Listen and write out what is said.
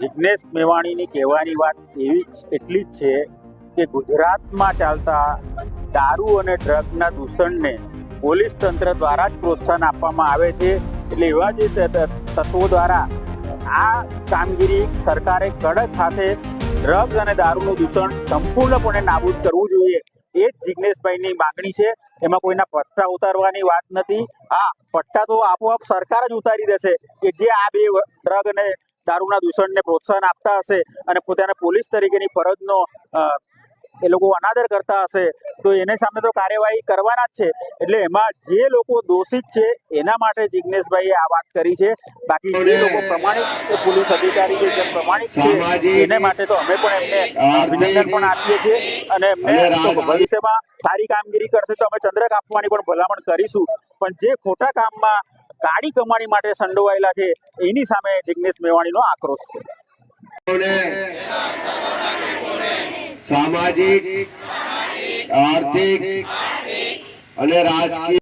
જિજ્ઞેશ મેવાણીની કહેવાની વાત એવી એટલી જ છે કે ગુજરાતમાં ચાલતા દારૂ અને ડ્રગના દૂષણને પોલીસ તંત્ર દ્વારા જ પ્રોત્સાહન આપવામાં આવે છે. એટલે એવા જે તત્વો દ્વારા આ કામગીરી સરકારે કડક હાથે ડ્રગ્સ અને દારૂનું દૂષણ સંપૂર્ણપણે નાબૂદ કરવું જોઈએ. એ જ જિજ્ઞેશભાઈની માગણી છે. એમાં કોઈના પટ્ટા ઉતારવાની વાત નથી. હા પટ્ટા તો આપોઆપ સરકાર જ ઉતારી દેશે કે જે આ બે ડ્રગ અને દારૂના દૂષણને પ્રોત્સાહન આપતા હશે અને પોતાના પોલીસ તરીકેની ફરજનો એ લોકો અનાદર કરતા હશે તો એને સામે તો કાર્યવાહી કરવાના જ છે. એટલે એમાં જે લોકો દોષિત છે એના માટે જિજ્ઞેશભાઈએ આ વાત કરી છે. બાકી જે લોકો પ્રમાણિક પોલીસ અધિકારી છે જે પ્રમાણિક છે એને માટે તો અમે પણ એમને અભિનંદન પણ આપીએ છીએ. અને એમને ભવિષ્યમાં સારી કામગીરી કરશે તો અમે ચંદ્રક આપવાની પણ ભલામણ કરીશું. પણ જે ખોટા કામમાં કાળી કમાણી માટે સંડોવાયેલા છે. એની સામે જિગ્નેશ મેવાણીનો આક્રોશ છે. સામાજિક, આર્થિક અને રાજકીય